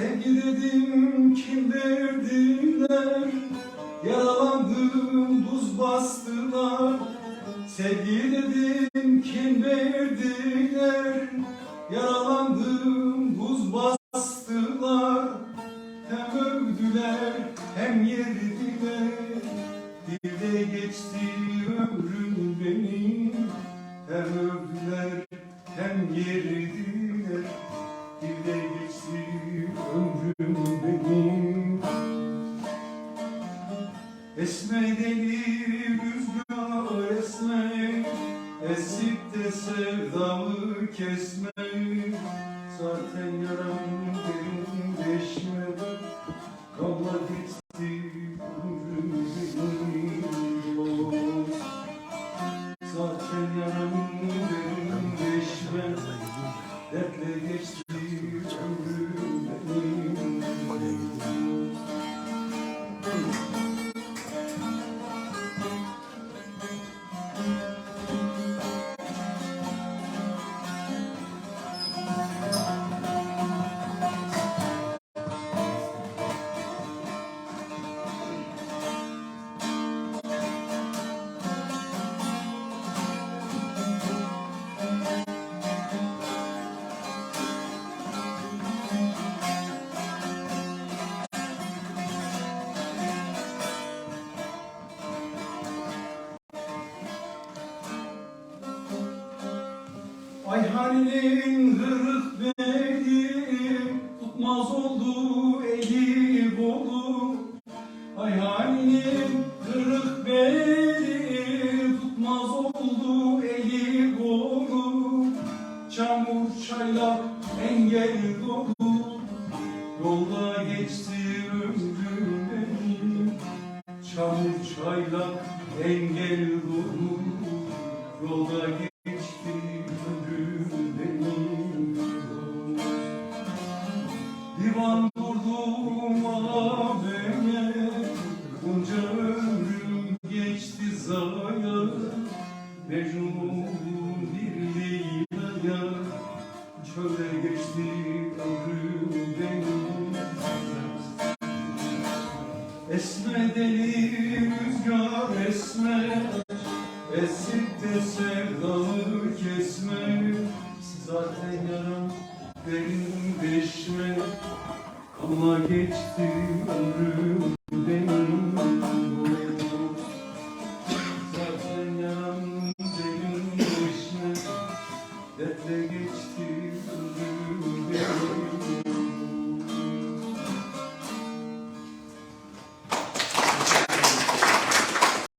Sevgi dedim kim verdiler? Yaralandım buz bastılar. Sevgi dedim kim verdiler? Yaralandım buz bastılar. Hem övdüler hem yerdiler. Bir de geçti ömrüm benim Hem övdüler hem yerdiler Esme deli rüzgar esme. Esip de sevdamı kesme. Zaten yaram Ayhan'ın hırık beli tutmaz oldu eli bolu Ayhan'ın hırık beli tutmaz oldu eli bolu Çamur çaylak engel dolu Yolda geçti ömrüm benim. Çamur çaylak engel dolu Kurban durdum ağabeye Bunca ömrüm geçti zaya. Mecnun bir Leyla'ya Çöle geçti ömrüm benim. Rüzgar esme Esip de sevdamı kesme. Zaten yaram benim deşme Aklına geçti ömrüm.